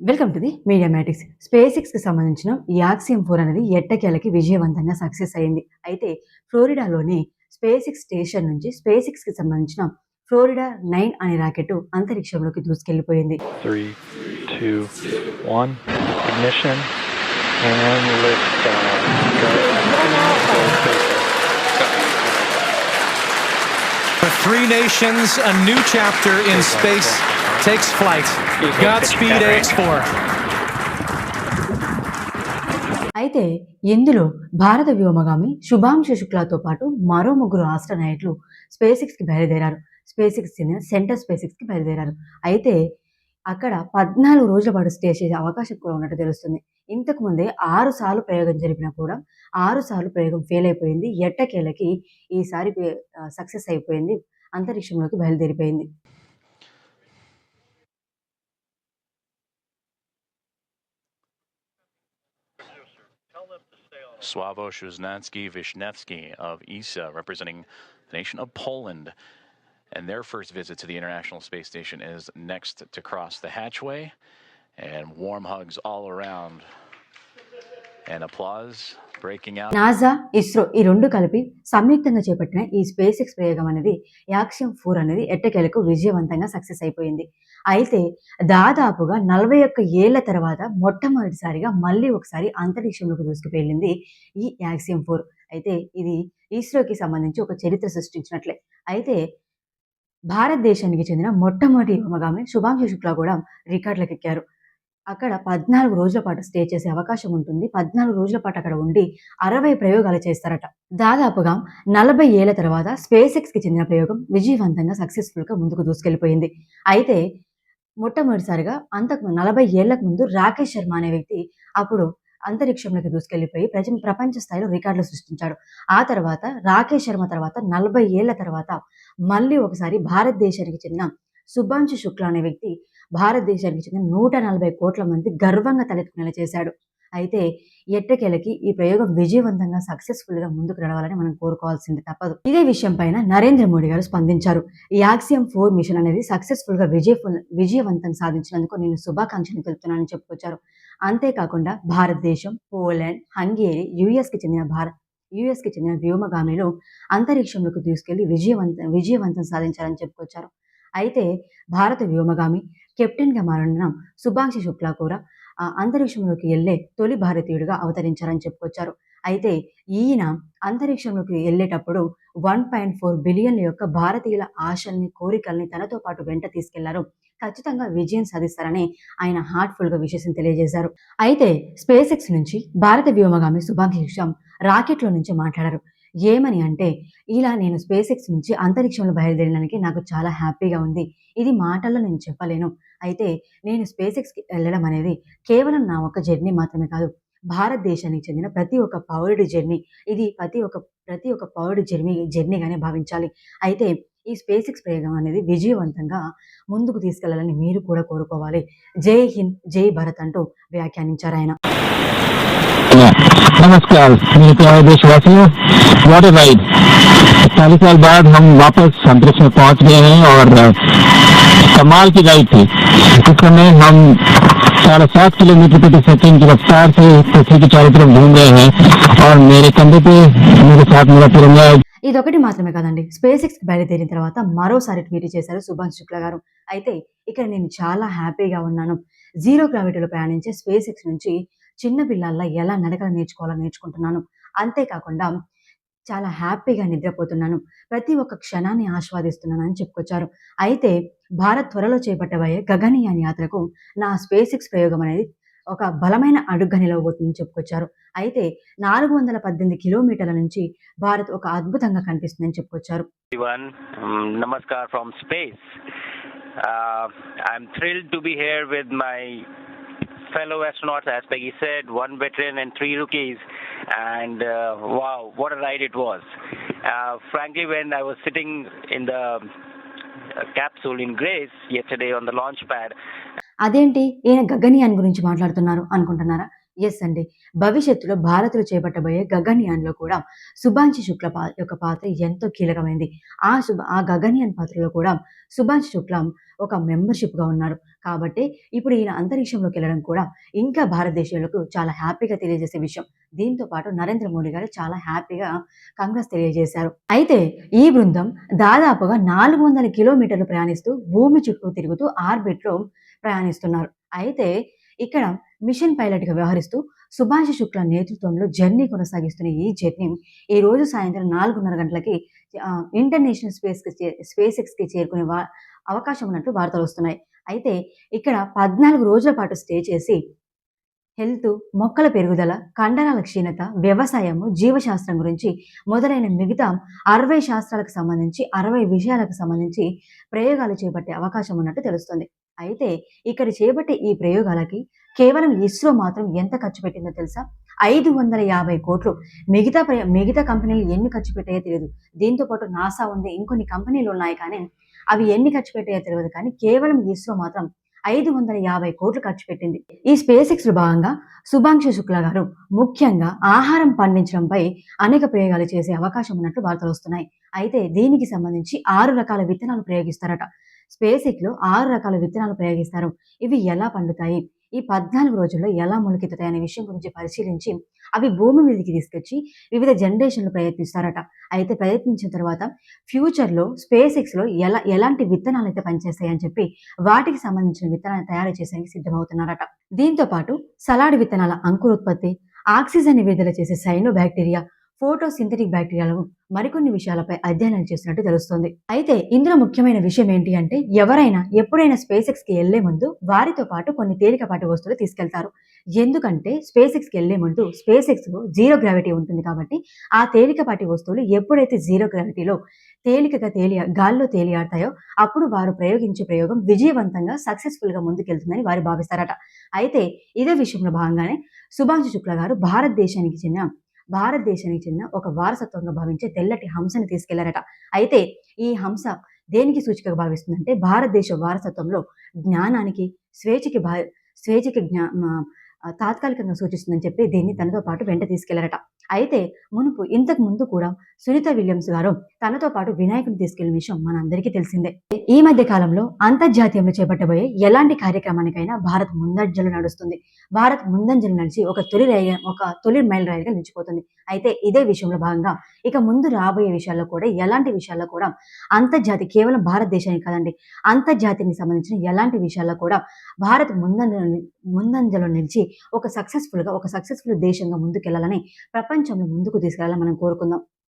Welcome to the media మ్యాటిక్స్ స్పేస్కి సంబంధించిన యాక్సియం ఫోర్ అనేది ఎట్టకేలకి విజయవంతంగా సక్సెస్ అయింది అయితే ఫ్లోరిడాలోని స్పేస్ ఎక్స్ స్టేషన్ నుంచి స్పేస్కి సంబంధించిన ఫ్లోరిడా నైన్ అనే రాకెట్ అంతరిక్షంలోకి దూసుకెళ్ళిపోయింది Three, two, one. Ignition. And lift. For three nations, a new chapter in space takes flight. Godspeed AX4. అయితే ఇందులో భారత వ్యోమగామి శుభాంశు శుక్లాతో పాటు మరో ముగ్గురు ఆస్ట్రనైట్లు స్పేస్కి బయలుదేరారు. స్పేసిక్స్ చెందిన సెంటర్ స్పేసిక్స్కి కి బయలుదేరారు. అయితే అక్కడ పద్నాలుగు రోజుల పాటు స్టే చేసే అవకాశం కూడా ఉన్నట్టు తెలుస్తుంది. ఇంతకు ముందే ఆరు సార్లు ప్రయోగం జరిపినా కూడా ఆరు సార్లు ప్రయోగం ఫెయిల్ అయిపోయింది. ఎట్టకేలకి ఈసారి సక్సెస్ అయిపోయింది. అంతరిక్షంలోకి బయలుదేరిపోయింది. Sławoj Uznansky Vishnevsky of ESA, representing the nation of Poland. And their first visit to the International Space Station is next to cross the hatchway. And warm hugs all around. నాజా ISRO ఈ రెండు కలిపి సంయుక్తంగా చేపట్టిన ఈ space X ప్రయోగం అనేది axiom four అనేది ఎట్టకేలకు విజయవంతంగా సక్సెస్ అయిపోయింది. అయితే దాదాపుగా నలభై ఒక్క ఏళ్ళ తర్వాత మొట్టమొదటిసారిగా మళ్ళీ ఒకసారి అంతరిక్షంలోకి దూసుకుపోయింది ఈ యాక్సియం ఫోర్. అయితే ఇది ఇస్రోకి సంబంధించి ఒక చరిత్ర సృష్టించినట్లే. అయితే భారతదేశానికి చెందిన మొట్టమొదటి వ్యోమగామి శుభాంశు శుక్లా కూడా రికార్డులకు ఎక్కారు అక్కడ పద్నాలుగు రోజుల పాటు స్టే చేసే అవకాశం ఉంటుంది. పద్నాలుగు రోజుల పాటు అక్కడ ఉండి అరవై ప్రయోగాలు చేస్తారట. దాదాపుగా నలభై ఏళ్ళ తర్వాత స్పేస్ ఎక్స్కి చెందిన ప్రయోగం విజయవంతంగా సక్సెస్ఫుల్గా ముందుకు దూసుకెళ్ళిపోయింది అయితే మొట్టమొదటిసారిగా అంతకు నలభై ఏళ్ళకు ముందు రాకేష్ శర్మ అనే వ్యక్తి అప్పుడు అంతరిక్షంలోకి దూసుకెళ్ళిపోయి ప్రజ ప్రపంచ స్థాయిలో రికార్డులు సృష్టించాడు. ఆ తర్వాత రాకేష్ శర్మ తర్వాత నలభై ఏళ్ళ తర్వాత మళ్ళీ ఒకసారి భారతదేశానికి చెందిన సుభాంశు శుక్లా అనే వ్యక్తి భారతదేశానికి చెందిన నూట నలభై కోట్ల మంది గర్వంగా తలెత్తుకునేలా చేశాడు. అయితే ఎట్టకేలకి ఈ ప్రయోగం విజయవంతంగా సక్సెస్ఫుల్గా ముందుకు నడవాలని మనం కోరుకోవాల్సింది తప్పదు. ఇదే విషయం పైన నరేంద్ర మోడీ గారు స్పందించారు. ఈ యాక్సియం ఫోర్ మిషన్ అనేది సక్సెస్ఫుల్గా విజయఫుల్ విజయవంతం సాధించినందుకు నేను శుభాకాంక్షలు తెలుపుతున్నానని చెప్పుకొచ్చారు. అంతేకాకుండా భారతదేశం పోలాండ్ హంగేరి యుఎస్కి చెందిన భారత్ యుఎస్కి చెందిన వ్యోమగామిలు అంతరిక్షంలోకి తీసుకెళ్ళి విజయవంతం విజయవంతం సాధించారని చెప్పుకొచ్చారు. అయితే భారత వ్యోమగామి కెప్టెన్గా మారిన సుభాంశి శుక్లా కూడా అంతరిక్షంలోకి వెళ్ళే తొలి భారతీయుడిగా అవతరించారని చెప్పుకొచ్చారు. అయితే ఈయన అంతరిక్షంలోకి వెళ్ళేటప్పుడు వన్ పాయింట్ ఫోర్ బిలియన్ల యొక్క భారతీయుల ఆశల్ని కోరికల్ని తనతో పాటు వెంట తీసుకెళ్ళారు. ఖచ్చితంగా విజయం సాధిస్తారని ఆయన హార్ట్ఫుల్గా తెలియజేశారు. అయితే స్పేస్ ఎక్స్ నుంచి భారత వ్యోమగామి సుభాంశి రాకెట్లో నుంచి మాట్లాడారు. ఏమని అంటే ఇలా నేను స్పేస్ ఎక్స్ నుంచి అంతరిక్షంలో బయలుదేరడానికి నాకు చాలా హ్యాపీగా ఉంది. ఇది మాటల్లో నేను చెప్పలేను. అయితే నేను స్పేస్ ఎక్స్కి వెళ్ళడం అనేది కేవలం నా ఒక జర్నీ మాత్రమే కాదు. భారతదేశానికి చెందిన ప్రతి ఒక్క పౌరుడి జర్నీ ఇది ప్రతి ఒక్క ప్రతి ఒక్క పౌరుడి జర్నీ జర్నీగానే భావించాలి. అయితే ఈ స్పేస్ ఎక్స్ ప్రయోగం అనేది విజయవంతంగా ముందుకు తీసుకెళ్ళాలని మీరు కూడా కోరుకోవాలి. జై హింద్ జై భరత్ అంటూ వ్యాఖ్యానించారు ఆయన. नमस्कार मेरे प्यारे देशवासियों वॉट ए राइड चालीस साल बाद हम वापस अंतरिक्ष में पहुंच गए हैं और अ, कमाल की राइड थी इस समय हम साढ़े सात किलोमीटर प्रति सेकंड की रफ्तार से पृथ्वी के चारों तरफ घूम रहे हैं और मेरे कंधे पे मेरे साथ मेरा तिरंगा है ఇదొకటి మాత్రమే కాదండి స్పేస్ ఎక్స్ బయలుదేరిన తర్వాత మరోసారి ట్వీట్ చేశారు సుభాష్ శుక్లా గారు అయితే ఇక్కడ నేను చాలా హ్యాపీగా ఉన్నాను జీరో గ్రావిటీలో ప్రయాణించే స్పేస్ ఎక్స్ నుంచి చిన్న పిల్లల్లా ఎలా నడకలు నేర్చుకోవాలో నేర్చుకుంటున్నాను. అంతేకాకుండా చాలా హ్యాపీగా నిద్రపోతున్నాను. ప్రతి ఒక్క క్షణాన్ని ఆస్వాదిస్తున్నాను అని చెప్పుకొచ్చారు. అయితే భారత్ త్వరలో చేపట్టబోయే గగనయాన్ యాత్రకు నా స్పేసిక్స్ ప్రయోగం అనేది ఒక బలమైన అడుగ్గా నిలవబోతుందని చెప్పుకొచ్చారు. అయితే నాలుగు వందల పద్దెనిమిది కిలోమీటర్ల నుంచి భారత్ ఒక అద్భుతంగా కనిపిస్తుందని చెప్పుకొచ్చారు. Namaskar from space I'm thrill to be here with my fellow astronauts, as Peggy said, one veteran and three rookies. And uh, wow, what a ride it was. Uh, frankly, when I was sitting in the uh, capsule in Grace yesterday on the launch pad, అదేంటి ఈయన గగనయాన్ గురించి మాట్లాడుతున్నారు అనుకుంటున్నారా yes అండి. భవిష్యత్తులో భారత్‌లో చేపట్టబోయే గగన్‌యాన్‌లో కూడా శుభాంశు శుక్ల పా యొక్క పాత్ర ఎంతో కీలకమైంది. ఆ శుభ ఆ గగన్‌యాన్ పాత్రలో కూడా శుభాంశు శుక్ల ఒక మెంబర్‌షిప్‌గా ఉన్నారు. కాబట్టి ఇప్పుడు ఈయన అంతరిక్షంలోకి వెళ్ళడం కూడా ఇంకా భారతదేశంలో చాలా హ్యాపీగా తెలియజేసే విషయం. దీంతో పాటు నరేంద్ర మోడీ గారు చాలా హ్యాపీగా కాంగ్రెస్ తెలియజేశారు. అయితే ఈ బృందం దాదాపుగా 400 కిలోమీటర్లు ప్రయాణిస్తూ భూమి చుట్టూ తిరుగుతూ ఆర్బిట్‌లో ప్రయాణిస్తున్నారు. అయితే ఇక్కడ మిషన్ పైలట్‌గా వ్యవహరిస్తూ సుభాష్ శుక్ల నేతృత్వంలో జర్నీ కొనసాగిస్తున్న ఈ జర్నీ ఈ రోజు సాయంత్రం 4:30 గంటలకి ఇంటర్నేషనల్ స్పేస్‌కి చే స్పేస్ ఎక్స్‌కి చేరుకునే వా అవకాశం ఉన్నట్లు వార్తలు వస్తున్నాయి అయితే ఇక్కడ 14 రోజుల పాటు స్టే చేసి హెల్త్, మొక్కల పెరుగుదల, కండరాల క్షీణత, వ్యవసాయము, జీవశాస్త్రం గురించి మొదలైన మిగతా 60 శాస్త్రాలకు సంబంధించి 60 విషయాలకు సంబంధించి ప్రయోగాలు చేపట్టే అవకాశం ఉన్నట్టు తెలుస్తుంది. అయితే ఇక్కడ చేపట్టే ఈ ప్రయోగాలకి కేవలం ఇస్రో మాత్రం ఎంత ఖర్చు పెట్టిందో తెలుసా? 550,00,00,000 మిగతా కోట్లు మిగతా కంపెనీలు ఎన్ని ఖర్చు పెట్టాయో తెలియదు దీంతో పాటు నాసా ఉంది. ఇంకొన్ని కంపెనీలు ఉన్నాయి కానీ అవి ఎన్ని ఖర్చు పెట్టాయో తెలియదు కానీ కేవలం ఇస్రో మాత్రం ఐదు వందల యాభై కోట్లు ఖర్చు పెట్టింది. ఈ స్పేస్ ఎక్స్‌లో భాగంగా శుభాంక్ష శుక్ల గారు ముఖ్యంగా ఆహారం పండించడంపై అనేక ప్రయోగాలు చేసే అవకాశం ఉన్నట్లు వార్తలొస్తున్నాయి. అయితే దీనికి సంబంధించి ఆరు రకాల విత్తనాలు ప్రయోగిస్తారట. స్పేసిక్లో ఆరు రకాల విత్తనాలు ప్రయోగిస్తారు. ఇవి ఎలా పండుతాయి? ఈ 14 రోజుల్లో ఎలా మొలకెత్తుతాయి అనే విషయం గురించి పరిశీలించి అవి భూమి మీదకి తీసుకొచ్చి వివిధ జనరేషన్‌లు ప్రయత్నిస్తారట. అయితే ప్రయత్నించిన తర్వాత ఫ్యూచర్‌లో స్పేస్ ఎక్స్‌లో ఎలా ఎలాంటి విత్తనాలు అయితే పనిచేస్తాయని చెప్పి వాటికి సంబంధించిన విత్తనాలు తయారు చేసేందుకు సిద్ధమవుతున్నారట. దీంతో పాటు సలాడ్ విత్తనాల అంకురోత్పత్తి, ఆక్సిజన్ విడుదల చేసే సైనో బ్యాక్టీరియా ఫోటో సింథటిక్ బాక్టీరియాలను మరికొన్ని విషయాలపై అధ్యయనం చేసినట్టు తెలుస్తోంది. అయితే ఇందులో ముఖ్యమైన విషయం ఏంటి అంటే ఎవరైనా ఎప్పుడైనా స్పేస్ ఎక్స్‌కి వెళ్ళే ముందు వారితో పాటు కొన్ని తేలికపాటి వస్తువులు తీసుకెళ్తారు. ఎందుకంటే స్పేస్ ఎక్స్‌కి వెళ్ళే ముందు స్పేస్ ఎక్స్‌లో జీరో గ్రావిటీ ఉంటుంది కాబట్టి ఆ తేలికపాటి వస్తువులు ఎప్పుడైతే జీరో గ్రావిటీలో తేలికగా తేలి గాల్లో తేలియాడతాయో అప్పుడు వారు ప్రయోగించే ప్రయోగం విజయవంతంగా సక్సెస్‌ఫుల్‌గా ముందుకెళ్తుందని వారు భావిస్తారట. అయితే ఇదే విషయంలో భాగంగానే సుభాష్ శుక్ల గారు భారతదేశానికి చెందిన భారతదేశానికి చెందిన ఒక వారసత్వంగా భావించే తెల్లటి హంసని తీసుకెళ్ళారట. అయితే ఈ హంస దేనికి సూచికగా భావిస్తుందంటే భారతదేశ వారసత్వంలో జ్ఞానానికి, స్వేచ్ఛకి భా స్వేచ్ఛకి జ్ఞా తాత్కాలికంగా సూచిస్తుందని చెప్పి దీన్ని తనతో పాటు వెంట తీసుకెళ్ళారట. అయితే మునుపు ఇంతకు ముందు కూడా సునీత విలియమ్స్ గారు తనతో పాటు వినాయకుని తీసుకెళ్ళిన విషయం మనందరికీ తెలిసిందే. ఈ మధ్య కాలంలో అంతర్జాతీయంలో చేపట్టబోయే ఎలాంటి కార్యక్రమానికైనా భారత్ ముందంజలు నడుస్తుంది. భారత్ ముందంజలు నడిచి ఒక తొలి రైలు ఒక తొలి మైల్ రైలుగా నిలిచిపోతుంది. అయితే ఇదే విషయంలో భాగంగా ఇక ముందు రాబోయే విషయాల్లో కూడా ఎలాంటి విషయాల్లో కూడా అంతర్జాతి కేవలం భారతదేశానికి కాదండి అంతర్జాతికి సంబంధించిన ఎలాంటి విషయాల్లో కూడా భారత్ ముందంజలో ముందంజలో నిలిచి ఒక సక్సెస్‌ఫుల్‌గా ఒక సక్సెస్‌ఫుల్ దేశంగా ముందుకెళ్ళాలని ప్రపంచంలో ముందుకు తీసుకెళ్ళాలని మనం కోరుకుందాం.